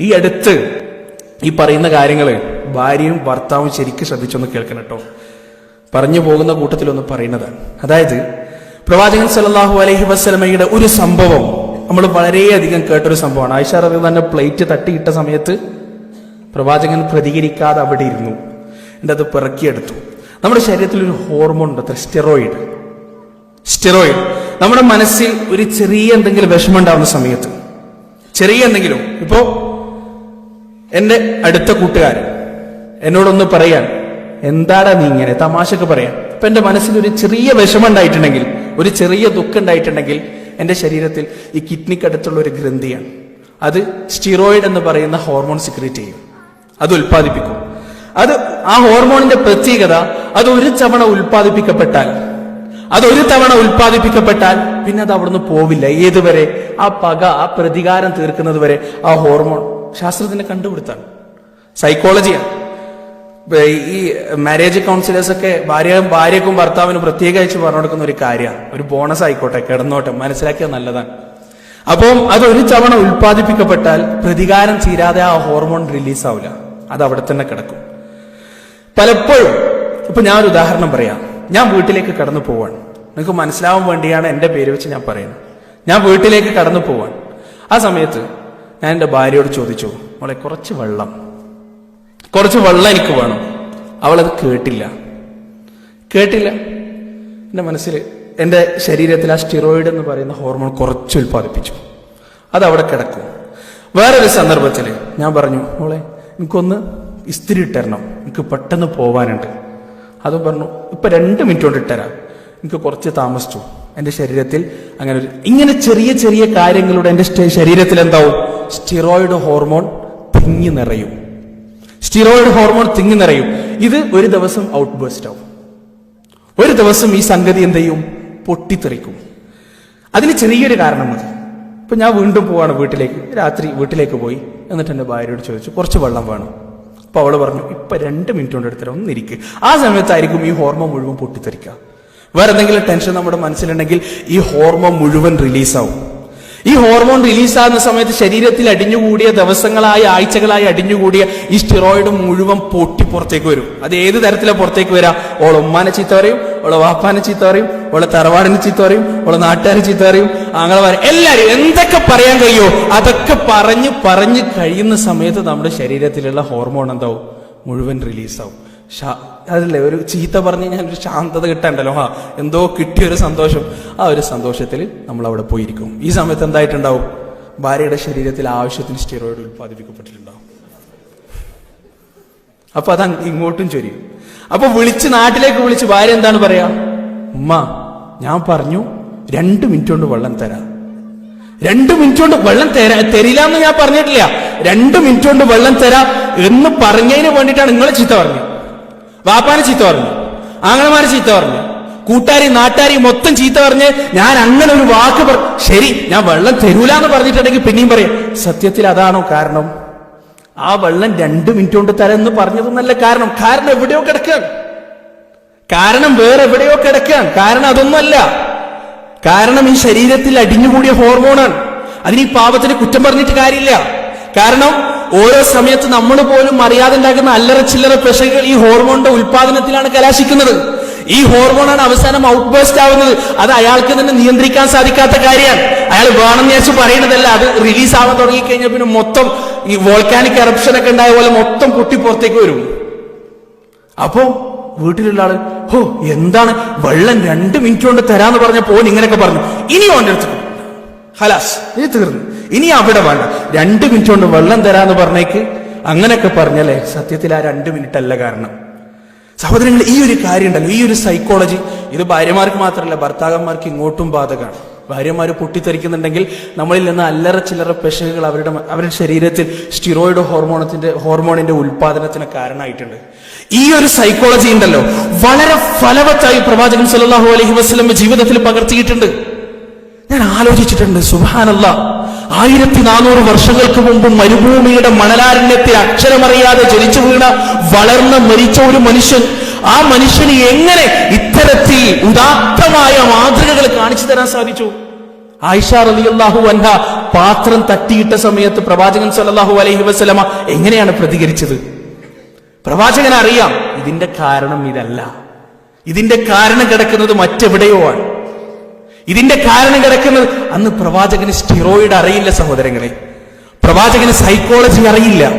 ഈ അടുത്ത് ഈ പറയുന്ന കാര്യങ്ങൾ ഭാര്യയും ഭർത്താവും ശരിക്കും ശ്രദ്ധിച്ചൊന്ന് കേൾക്കണം കേട്ടോ. പറഞ്ഞു പോകുന്ന കൂട്ടത്തിലൊന്ന് പറയുന്നതാണ് അതായത് പ്രവാചകൻ സല്ലല്ലാഹു അലഹി വസല്ലമയുടെ ഒരു സംഭവം നമ്മൾ വളരെയധികം കേട്ടൊരു സംഭവമാണ്. ആയിഷ റബി തന്നെ പ്ലേറ്റ് തട്ടിയിട്ട സമയത്ത് പ്രവാചകൻ പ്രതികരിക്കാതെ അവിടെ ഇരുന്നു. എന്നിട്ട് അത് പിറക്കിയെടുത്തു. നമ്മുടെ ശരീരത്തിൽ ഒരു ഹോർമോൺ ഉണ്ട് അത്ര സ്റ്റെറോയിഡ് സ്റ്റെറോയിഡ് നമ്മുടെ മനസ്സിൽ ഒരു ചെറിയ എന്തെങ്കിലും വിഷമം ഉണ്ടാവുന്ന സമയത്ത് ചെറിയ എന്തെങ്കിലും. ഇപ്പോ എന്റെ അടുത്ത കൂട്ടുകാരൻ എന്നോടൊന്ന് പറയാൻ. എന്താടാ നീ ഇങ്ങനെ? തമാശക്ക് പറയാൻ. ഇപ്പൊ എന്റെ മനസ്സിൽ ഒരു ചെറിയ വിഷമം ഉണ്ടായിട്ടുണ്ടെങ്കിൽ ഒരു ചെറിയ ദുഃഖം ഉണ്ടായിട്ടുണ്ടെങ്കിൽ എന്റെ ശരീരത്തിൽ ഈ കിഡ്നിക്കടുത്തുള്ള ഒരു ഗ്രന്ഥിയാണ്. അത് സ്റ്റിറോയിഡ് എന്ന് പറയുന്ന ഹോർമോൺ സിക്രിയേറ്റ് ചെയ്യും. അത് ഉൽപ്പാദിപ്പിക്കും. അത് ആ ഹോർമോണിന്റെ പ്രത്യേകത അത് ഒരു തവണ ഉൽപ്പാദിപ്പിക്കപ്പെട്ടാൽ അത് ഒരു തവണ ഉൽപ്പാദിപ്പിക്കപ്പെട്ടാൽ പിന്നെ അത് അവിടുന്ന് പോവില്ല. ഏതുവരെ? ആ പക ആ പ്രതികാരം തീർക്കുന്നത് വരെ ആ ഹോർമോൺ ശാസ്ത്രത്തിന്റെ കണ്ടുപിടുത്താണ്. സൈക്കോളജിയാണ് ഈ മാരേജ് കൗൺസിലേഴ്സ് ഒക്കെ ഭാര്യ ഭാര്യക്കും ഭർത്താവിനും പ്രത്യേകിച്ച് പറഞ്ഞു കൊടുക്കുന്ന ഒരു കാര്യമാണ് ഒരു ബോണസ് ആയിക്കോട്ടെ കിടന്നോട്ടെ. മനസ്സിലാക്കിയാൽ നല്ലതാണ്. അപ്പം അത് ഒരു തവണ ഉൽപ്പാദിപ്പിക്കപ്പെട്ടാൽ പ്രതികാരം തീരാതെ ആ ഹോർമോൺ റിലീസ് ആവില്ല. അത് അവിടെ തന്നെ കിടക്കും. പലപ്പോഴും ഇപ്പൊ ഞാൻ ഒരു ഉദാഹരണം പറയാം. ഞാൻ വീട്ടിലേക്ക് കടന്നു പോവാണ്. നിങ്ങൾക്ക് മനസ്സിലാവാൻ വേണ്ടിയാണ് എന്റെ പേര് വെച്ച് ഞാൻ പറയുന്നത്. ഞാൻ വീട്ടിലേക്ക് കടന്നു പോവാൻ ആ സമയത്ത് ഞാൻ എന്റെ ഭാര്യയോട് ചോദിച്ചു മോളെ കുറച്ച് വെള്ളം. കുറച്ച് വെള്ളം എനിക്ക് വേണം. അവളത് കേട്ടില്ല. കേട്ടില്ല. എന്റെ മനസ്സിൽ എന്റെ ശരീരത്തിൽ ആ സ്റ്റിറോയിഡ് എന്ന് പറയുന്ന ഹോർമോൺ കുറച്ച് ഉൽപ്പാദിപ്പിച്ചു. അത് അവിടെ കിടക്കും. വേറൊരു സന്ദർഭത്തിൽ ഞാൻ പറഞ്ഞു മോളെ എനിക്കൊന്ന് ഇസ്തിരി ഇട്ടരണം. എനിക്ക് പെട്ടെന്ന് പോവാനുണ്ട്. അത് പറഞ്ഞു ഇപ്പം രണ്ട് മിനിറ്റ് കൊണ്ട് ഇട്ടരാം. എനിക്ക് കുറച്ച് താമസിച്ചു. എന്റെ ശരീരത്തിൽ അങ്ങനെ ഒരു ഇങ്ങനെ ചെറിയ ചെറിയ കാര്യങ്ങളുടെ എന്റെ ശരീരത്തിൽ എന്താവും? സ്റ്റിറോയിഡ് ഹോർമോൺ തിങ്ങി നിറയും. സ്റ്റിറോയിഡ് ഹോർമോൺ തിങ്ങി നിറയും. ഇത് ഒരു ദിവസം ഔട്ട് ബേസ്റ്റ് ആവും. ഒരു ദിവസം ഈ സംഗതി എന്ത് ചെയ്യും? പൊട്ടിത്തെറിക്കും. അതിന് ചെറിയൊരു കാരണം മതി. ഇപ്പൊ ഞാൻ വീണ്ടും പോവാണ് വീട്ടിലേക്ക്. രാത്രി വീട്ടിലേക്ക് പോയി. എന്നിട്ട് എന്റെ ഭാര്യയോട് ചോദിച്ചു കുറച്ച് വെള്ളം വേണം. അപ്പൊ അവൾ പറഞ്ഞു ഇപ്പൊ രണ്ട് മിനിറ്റ് കൊണ്ട് എടുത്തരാം ഒന്ന് ഇരിക്കുക ആ സമയത്തായിരിക്കും ഈ ഹോർമോൺ മുഴുവൻ പൊട്ടിത്തെറിക്കുക വേറെ എന്തെങ്കിലും ടെൻഷൻ നമ്മുടെ മനസ്സിലുണ്ടെങ്കിൽ ഈ ഹോർമോൺ മുഴുവൻ റിലീസാവും ഈ ഹോർമോൺ റിലീസാകുന്ന സമയത്ത് ശരീരത്തിൽ അടിഞ്ഞുകൂടിയ ദിവസങ്ങളായി ആഴ്ചകളായി അടിഞ്ഞുകൂടിയ ഈ സ്റ്റിറോയിഡ് മുഴുവൻ പൊട്ടി പുറത്തേക്ക് വരും. അത് ഏത് തരത്തിലാണ് പുറത്തേക്ക് വരാ? ഓളെ ഉമ്മാനെ ചീത്ത പറയും ഓളെ വാപ്പാനെ ചീത്ത പറയും ഓളെ തറവാടിനെ ചീത്ത പറയും ഓളെ നാട്ടുകാരെ ചീത്ത പറയും അങ്ങനെ പറയും. എല്ലാരും എന്തൊക്കെ പറയാൻ കഴിയോ അതൊക്കെ പറഞ്ഞ് പറഞ്ഞ് കഴിയുന്ന സമയത്ത് നമ്മുടെ ശരീരത്തിലുള്ള ഹോർമോൺ എന്താവും? മുഴുവൻ റിലീസാവും. അതല്ലേ ഒരു ചീത്ത പറഞ്ഞു കഴിഞ്ഞാൽ ഒരു ശാന്തത കിട്ടണ്ടല്ലോ. ആ എന്തോ കിട്ടിയ ഒരു സന്തോഷം. ആ ഒരു സന്തോഷത്തിൽ നമ്മൾ അവിടെ പോയിരിക്കും. ഈ സമയത്ത് എന്തായിട്ടുണ്ടാവും? ഭാര്യയുടെ ശരീരത്തിൽ ആവശ്യത്തിന് സ്റ്റീറോയിഡ് ഉൽപ്പാദിപ്പിക്കപ്പെട്ടിട്ടുണ്ടാവും. അപ്പൊ അത് ഇങ്ങോട്ടും ചൊരിയും അപ്പൊ വിളിച്ച് നാട്ടിലേക്ക് വിളിച്ച് ഭാര്യ എന്താണ് പറയാ? ഉമ്മ ഞാൻ പറഞ്ഞു രണ്ട് മിനിറ്റ് കൊണ്ട് വെള്ളം തരാം. രണ്ട് മിനിറ്റ് കൊണ്ട് വെള്ളം തരാ തരില്ല എന്ന് ഞാൻ പറഞ്ഞിട്ടില്ല. രണ്ട് മിനിറ്റ് കൊണ്ട് വെള്ളം തരാം എന്ന് പറഞ്ഞതിന് വേണ്ടിയിട്ടാണ് നിങ്ങളെ ചീത്ത പറഞ്ഞത്. വാപ്പാനെ ചീത്ത പറഞ്ഞു. ആങ്ങളമാരെ ചീത്ത പറഞ്ഞു. കൂട്ടാരി നാട്ടാരി മൊത്തം ചീത്ത പറഞ്ഞ് ഞാൻ അങ്ങനെ ഒരു വാക്ക് പറ ശരി ഞാൻ വെള്ളം തരൂല എന്ന് പറഞ്ഞിട്ടുണ്ടെങ്കിൽ പിന്നെയും പറയും സത്യത്തിൽ അതാണോ കാരണം? ആ വെള്ളം രണ്ട് മിനിറ്റ് കൊണ്ട് തരാം എന്ന് പറഞ്ഞതൊന്നല്ല കാരണം. കാരണം എവിടെയോ കിടക്കുകയാണ് കാരണം വേറെ എവിടെയോ കിടക്കുകയാണ് കാരണം അതൊന്നുമല്ല. കാരണം ഈ ശരീരത്തിൽ അടിഞ്ഞുകൂടിയ ഹോർമോണാണ് അതിന് ഈ പാപത്തിന് കുറ്റം പറഞ്ഞിട്ട് കാര്യമില്ല. കാരണം ഓരോ സമയത്ത് നമ്മൾ പോലും അറിയാതെ ഉണ്ടാക്കുന്ന അല്ലറ ചില്ലറ പെശകൾ ഈ ഹോർമോണിന്റെ ഉൽപാദനത്തിലാണ് കലാശിക്കുന്നത്. ഈ ഹോർമോണാണ് അവസാനം ഔട്ട് ബേസ്റ്റ് ആവുന്നത്. അത് അയാൾക്ക് തന്നെ നിയന്ത്രിക്കാൻ സാധിക്കാത്ത കാര്യമാണ്. അയാൾ വേണമെന്ന് ഞാൻ പറയുന്നതല്ല അത് റിലീസ് ആവാൻ തുടങ്ങിക്കഴിഞ്ഞാൽ പിന്നെ മൊത്തം ഈ വോൾക്കാനിക് എറപ്ഷൻ ഒക്കെ ഉണ്ടായ പോലെ മൊത്തം കുട്ടി പുറത്തേക്ക് വരും. അപ്പോ വീട്ടിലുള്ള ആൾ ഹോ എന്താണ്? വെള്ളം രണ്ട് മിനിറ്റ് കൊണ്ട് തരാന്ന് പറഞ്ഞപ്പോ ഇങ്ങനെയൊക്കെ പറഞ്ഞു. ഇനി ഓന്റെ അടുത്ത് ഹലാസ് ഇത് തീർന്നു. ഇനി അവിടെ വേണ്ട. രണ്ട് മിനിറ്റ് കൊണ്ട് വെള്ളം തരാന്ന് പറഞ്ഞേക്ക്. അങ്ങനെയൊക്കെ പറഞ്ഞല്ലേ? സത്യത്തിൽ ആ രണ്ട് മിനിറ്റ് അല്ല കാരണം. സഹോദരങ്ങൾ ഈ ഒരു കാര്യം ഉണ്ടല്ലോ. ഈ ഒരു സൈക്കോളജി ഇത് ഭാര്യമാർക്ക് മാത്രമല്ല ഭർത്താക്കന്മാർക്ക് ഇങ്ങോട്ടും ബാധകമാണ്. ഭാര്യമാർ പൊട്ടിത്തെറിക്കുന്നുണ്ടെങ്കിൽ നമ്മളിൽ നിന്ന് അല്ലറ ചില്ലറ പെശകുകൾ അവരുടെ അവരുടെ ശരീരത്തിൽ സ്റ്റിറോയിഡ് ഹോർമോണത്തിന്റെ ഹോർമോണിന്റെ ഉൽപാദനത്തിന് കാരണമായിട്ടുണ്ട്. ഈ ഒരു സൈക്കോളജി ഉണ്ടല്ലോ. വളരെ ഫലവത്തായി പ്രവാചകൻ സല്ലാഹു അലഹി വസല്ലം ജീവിതത്തിൽ പകർത്തിയിട്ടുണ്ട്. ഞാൻ ആലോചിച്ചിട്ടുണ്ട് സുഹാനല്ല ആയിരത്തി നാനൂറ് വർഷങ്ങൾക്ക് മുമ്പ് മരുഭൂമിയുടെ മണലാരണ്യത്തിൽ അക്ഷരമറിയാതെ ജനിച്ചു വീണ വളർന്ന് മരിച്ച ഒരു മനുഷ്യൻ ആ മനുഷ്യന് എങ്ങനെ ഇത്തരത്തിൽ ഉദാത്തമായ മാതൃകകൾ കാണിച്ചു തരാൻ സാധിച്ചു? ആയിഷ റളിയല്ലാഹു അൻഹ പാത്രം തട്ടിയിട്ട സമയത്ത് പ്രവാചകൻ സല്ലല്ലാഹു അലൈഹി വസല്ലമ എങ്ങനെയാണ് പ്രതികരിച്ചത്? പ്രവാചകൻ അറിയാം ഇതിന്റെ കാരണം ഇതല്ല. ഇതിന്റെ കാരണം കിടക്കുന്നത് മറ്റെവിടെയോ ആണ്. ഇതിന്റെ കാരണം കിടക്കുന്നത് അന്ന് പ്രവാചകന് സ്റ്റിറോയിഡ് അറിയില്ല സഹോദരങ്ങളെ. പ്രവാചകന് സൈക്കോളജി അറിയില്ല.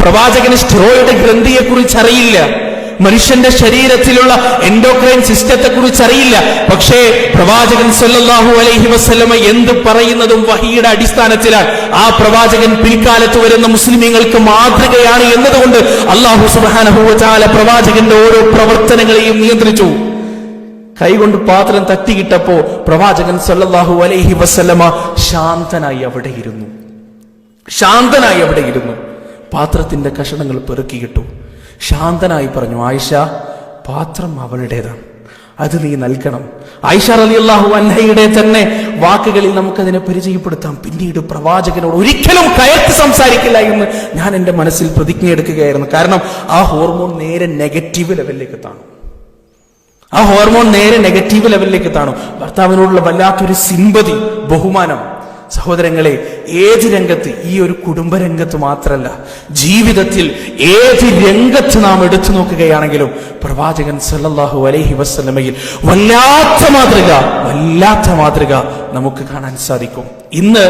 പ്രവാചകന് സ്റ്റിറോയിഡ് ഗ്രന്ഥിയെ കുറിച്ച് അറിയില്ല. മനുഷ്യന്റെ ശരീരത്തിലുള്ള എൻഡോക്രൈൻ സിസ്റ്റത്തെ കുറിച്ച് അറിയില്ല. പക്ഷേ പ്രവാചകൻ സല്ലല്ലാഹു അലൈഹി വസല്ലമ എന്ത് പറയുന്നതും വഹിയുടെ അടിസ്ഥാനത്തിലാണ്. ആ പ്രവാചകൻ പിൽക്കാലത്ത് വരുന്ന മുസ്ലിമീങ്ങൾക്ക് മാതൃകയാണ് എന്നതുകൊണ്ട് അള്ളാഹു തആല പ്രവാചകന്റെ ഓരോ പ്രവർത്തനങ്ങളെയും നിയന്ത്രിച്ചു. കൈകൊണ്ട് പാത്രം തട്ടിയിട്ടപ്പോ പ്രവാചകൻ സല്ലല്ലാഹു അലൈഹി വസല്ലമ ശാന്തനായി അവിടെ ഇരുന്നു. ശാന്തനായി അവിടെ ഇരുന്നു. പാത്രത്തിന്റെ കഷണങ്ങൾ പെറുക്കിയിട്ടു. ശാന്തനായി പറഞ്ഞു ആയിഷ പാത്രം അവളുടേതാണ്. അത് നീ നൽകണം. ആയിഷ റളിയല്ലാഹു അൻഹയുടെ തന്നെ വാക്കുകളിൽ നമുക്കതിനെ പരിചയപ്പെടുത്താം. പിന്നീട് പ്രവാചകനോട് ഒരിക്കലും കയർത്ത് സംസാരിക്കില്ല എന്ന് ഞാൻ എന്റെ മനസ്സിൽ പ്രതിജ്ഞ എടുക്കുകയായിരുന്നു കാരണം ആ ഹോർമോൺ നേരെ നെഗറ്റീവ് ലെവലിലേക്ക് താണു. ആ ഹോർമോൺ നേരെ നെഗറ്റീവ് ലെവലിലേക്ക് എത്താണോ ഭർത്താവിനോടുള്ള വല്ലാത്തൊരു സിമ്പതി ബഹുമാനം. സഹോദരങ്ങളെ ഏത് രംഗത്ത്? ഈ ഒരു കുടുംബരംഗത്ത് മാത്രമല്ല ജീവിതത്തിൽ ഏത് രംഗത്ത് നാം എടുത്തു നോക്കുകയാണെങ്കിലും പ്രവാചകൻ സല്ലല്ലാഹു അലൈഹി വസ്ലമയിൽ വല്ലാത്ത മാതൃക വല്ലാത്ത മാതൃക നമുക്ക് കാണാൻ സാധിക്കും. ഇന്ന്